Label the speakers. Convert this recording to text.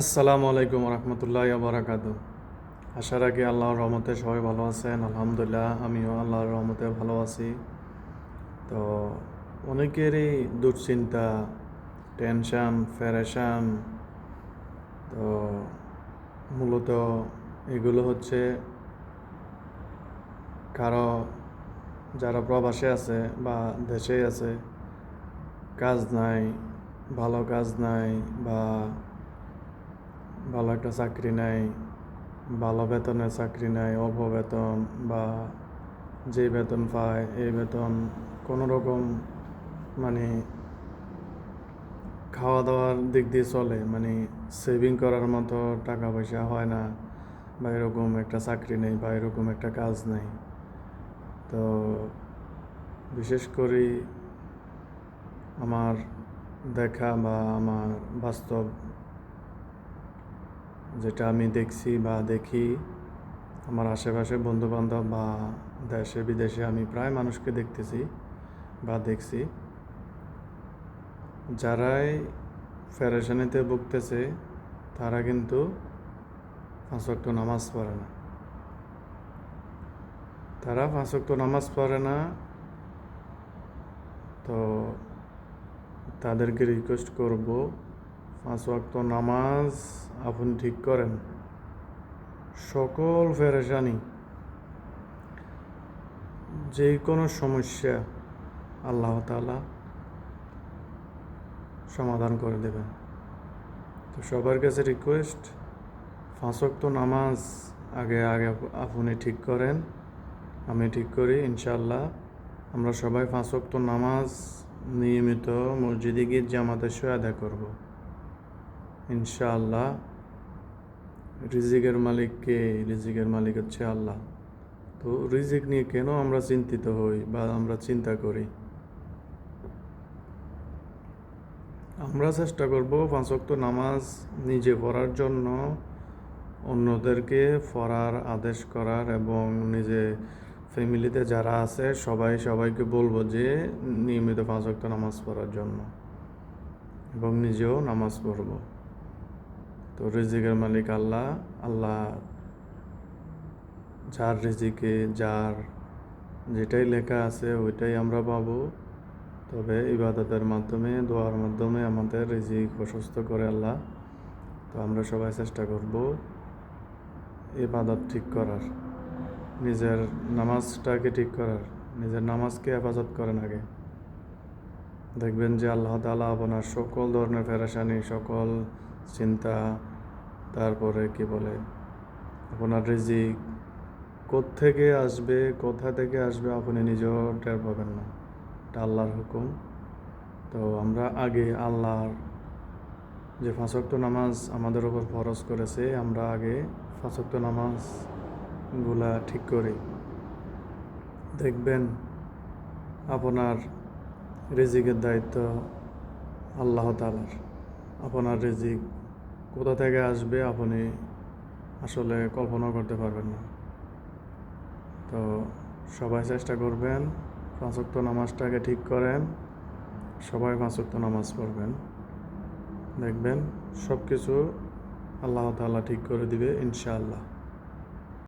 Speaker 1: আসসালামু আলাইকুম রহমতুল্লাহ বারাকাতু আশা রাখি আল্লাহর রহমতে সবাই ভালো আছেন। আলহামদুলিল্লাহ, আমিও আল্লাহর রহমতে ভালো আছি। তো অনেকেরই দুশ্চিন্তা, টেনশান ফেরেশান তো মূলত এগুলো হচ্ছে কারও যারা প্রবাসে আছে বা দেশে আছে, কাজ নাই, ভালো কাজ নাই বা ভালো একটা চাকরি নাই, ভালো বেতনের চাকরি নাই, অল্প বেতন বা যে বেতন পায় এই বেতন, কোনো রকম মানে খাওয়া দাওয়ার দিক দিয়ে চলে মানে সেভিং করার মতো টাকা পয়সা হয় না বা এরকম একটা চাকরি নেই বা এরকম একটা কাজ নেই। তো বিশেষ করে আমার দেখা বা আমার বাস্তব যেটা আমি দেখছি বা দেখি, আমার আশেপাশে বন্ধুবান্ধব বা দেশে, বিদেশে আমি প্রায় মানুষকে দেখতেছি বা দেখছি। যারাই ফেরেশানিতে ভুগতেছে, তারা কিন্তু পাঁচক্ত নামাজ পড়ে না। তারা পাঁচক্ত নামাজ পড়ে না, তো তাদেরকে রিকোয়েস্ট করব পাঁচ ওয়াক্ত নামাজ আপনি ঠিক করেন। সকল ফেরেশানি, যে কোনো সমস্যা আল্লাহ তালা সমাধান করে দেবেন। তো সবার কাছে রিকোয়েস্ট ওয়াক্ত নামাজ আগে আগে আপনি ঠিক করেন, আমি ঠিক করি ইনশাল্লাহ আমরা সবাই ওয়াক্ত নামাজ নিয়মিত মসজিদে গিয়ে জামাতের সহ আদায় করব। ইনশাআল্লাহ। রিজিকের মালিক কে? রিজিকের মালিক হচ্ছে আল্লাহ। তো রিজিক নিয়ে কেন আমরা চিন্তিত হই বা আমরা চিন্তা করি? আমরা চেষ্টা করব পাঁচক্ত নামাজ নিজে পড়ার জন্য অন্যদেরকে পড়ার আদেশ করার এবং নিজে ফ্যামিলিতে যারা আছে সবাই সবাইকে বলব যে নিয়মিত পাঁচ পাঁচক্ত নামাজ পড়ার জন্য এবং নিজেও নামাজ পড়ব। তো রিজিকের মালিক আল্লাহ। আল্লাহ যার রিজিকে, যার যেটাই লেখা আছে ওইটাই আমরা পাবো। তবে ইবাদতের মাধ্যমে, দোয়ার মাধ্যমে আমাদের রিজিক প্রশস্ত করে আল্লাহ। তো আমরা সবাই চেষ্টা করব ইবাদত ঠিক করার, নিজের নামাজটাকে ঠিক করার, নিজের নামাজকে হেফাজত করেন আগে। দেখবেন যে আল্লাহ তালা আপনার সকল ধরনের ফেরাসানি সকল চিন্তা তারপরে কি বলে? আপনার রিজিক থেকে আসবে, কোথা থেকে আসবে আপনি নিজেও টের পাবেন না। এটা আল্লাহর হুকুম। তো আমরা আগে আল্লাহর যে ফাঁসক্ত নামাজ আমাদের ওপর ফরজ করেছে, আমরা আগে ফাঁসক্ত নামাজগুলা ঠিক করি। দেখবেন আপনার রিজিকের দায়িত্ব আল্লাহ তালার আপনার রিজিক কোথা থেকে আসবে আপনি আসলে কল্পনা করতে পারবেন না। তো সবাই চেষ্টা করবেন পাঁচক্ত নামাজটাকে ঠিক করেন, সবাই পাঁচক্ত নামাজ পড়বেন। দেখবেন সব কিছু আল্লাহ তাল্লাহ ঠিক করে দিবে ইনশাআল্লাহ।